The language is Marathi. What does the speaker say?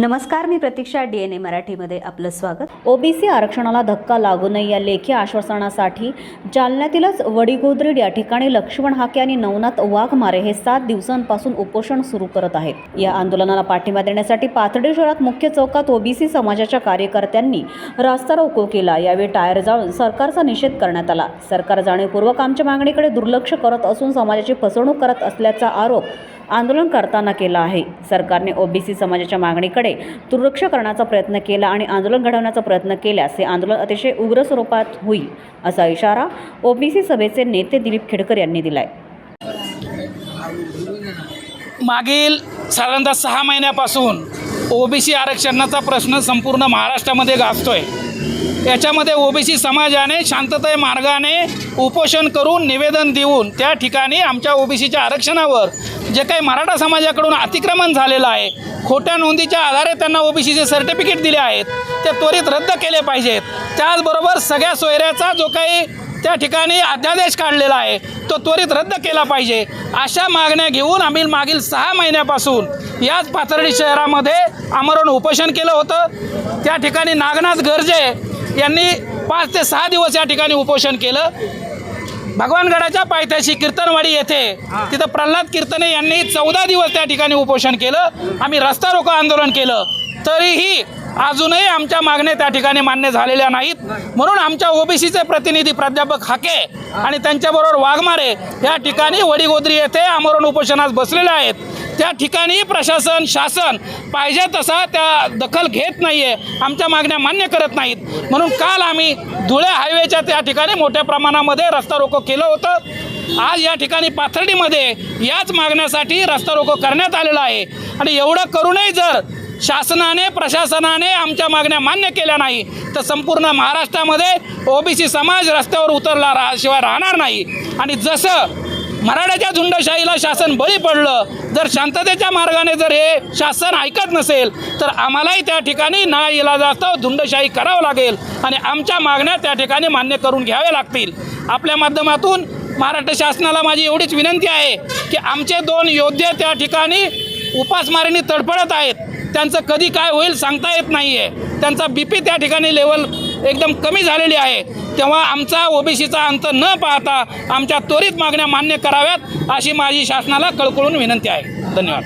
नमस्कार मी प्रतीक्षा डी एन ए मराठीमध्ये आपलं स्वागत. ओबीसी आरक्षणाला धक्का लागू नये या लेखी आश्वासनासाठी जालन्यातीलच वडीगोद्रीड या ठिकाणी लक्ष्मण हाके आणि नवनाथ वाघमारे हे सात दिवसांपासून उपोषण सुरू करत आहेत. या आंदोलनाला पाठिंबा देण्यासाठी पाथर्डी शहरात मुख्य चौकात ओबीसी समाजाच्या कार्यकर्त्यांनी रास्ता रोको केला. यावेळी टायर जाळून सरकारचा निषेध करण्यात आला. सरकार जाणीवपूर्वक आमच्या मागणीकडे दुर्लक्ष करत असून समाजाची फसवणूक करत असल्याचा आरोप आंदोलन करताना केला आहे. सरकारने ओबीसी समाजाच्या मागणीकडे दुर्लक्ष करण्याचा प्रयत्न केला आणि आंदोलन घडवण्याचा प्रयत्न केल्यास हे आंदोलन अतिशय उग्र स्वरूपात होईल असा इशारा ओबीसी सभेचे नेते दिलीप खेडकर यांनी दिलाय. मागील साधारणतः सहा महिन्यापासून ओबीसी आरक्षणाचा प्रश्न संपूर्ण महाराष्ट्रामध्ये गाजतोय. याच्यामध्ये ओबीसी समाजाने शांततेय मार्गाने उपोषण करून निवेदन देऊन त्या ठिकाणी आमच्या ओबीसीच्या आरक्षणावर जे काही मराठा समाजाकडून अतिक्रमण झालेलं आहे खोट्या नोंदीच्या आधारे त्यांना ओबीसीचे सर्टिफिकेट दिले आहेत ते त्वरित रद्द केले पाहिजेत. त्याचबरोबर सगळ्या सोयऱ्याचा जो काही त्या ठिकाणी अध्यादेश काढलेला आहे तो त्वरित रद्द केला पाहिजे. अशा मागण्या घेऊन आम्ही मागील सहा महिन्यापासून याच पाथर्डी शहरामध्ये आमरण उपोषण केलं होतं. त्या ठिकाणी नागनाथ गर्जे यांनी पाच ते सहा दिवस या ठिकाणी उपोषण केलं. भगवानगडाच्या पायथ्याशी कीर्तनवाडी येथे तिथं प्रल्हाद कीर्तने यांनी चौदा दिवस त्या ठिकाणी उपोषण केलं. आम्ही रस्ता रोको आंदोलन केलं. तरीही अजूनही आमच्या मागण्या त्या ठिकाणी मान्य झालेल्या नाहीत. म्हणून आमच्या ओबीसीचे प्रतिनिधी प्राध्यापक हाके आणि त्यांच्याबरोबर वाघमारे या ठिकाणी वडीगोद्री येथे आमरण उपोषणास बसलेले आहेत. त्या ठिकाणी प्रशासन शासन पाहिजे तसा त्या दखल घेत नाही आहे आमच्या मागण्या मान्य करत नाहीत. म्हणून काल आम्ही धुळे हायवेच्या त्या ठिकाणी मोठ्या प्रमाणामध्ये रस्ता रोको केलं होतं. आज या ठिकाणी पाथर्डीमध्ये याच मागण्यासाठी रस्ता रोको करण्यात आलेला आहे. आणि एवढं करूनही जर शासनाने प्रशासनाने आमच्या मागण्या मान्य केल्या नाही तर संपूर्ण महाराष्ट्रामध्ये ओबीसी समाज रस्त्यावर उतरला रा शिवाय राहणार नाही. आणि जसं मराठ्याच्या झुंडशाहीला शासन बळी पडलं. जर शांततेच्या मार्गाने जर हे शासन ऐकत नसेल तर आम्हालाही त्या ठिकाणी ना इलाजास्तव झुंडशाही करावं लागेल आणि आमच्या मागण्या त्या ठिकाणी मान्य करून घ्याव्या लागतील. आपल्या माध्यमातून महाराष्ट्र शासनाला माझी एवढीच विनंती आहे की आमचे दोन योद्धे त्या ठिकाणी उपासमारीने तडफडत आहेत. त्यांचं कधी काय होईल सांगता येत नाही आहे त्यांचा बी पी त्या ठिकाणी लेवल एकदम कमी झालेली आहे. तेव्हा आमचा ओबीसीचा अंत न पाहता आमच्या त्वरित मागण्या मान्य कराव्यात अशी माझी शासनाला कळकळून विनंती आहे. धन्यवाद.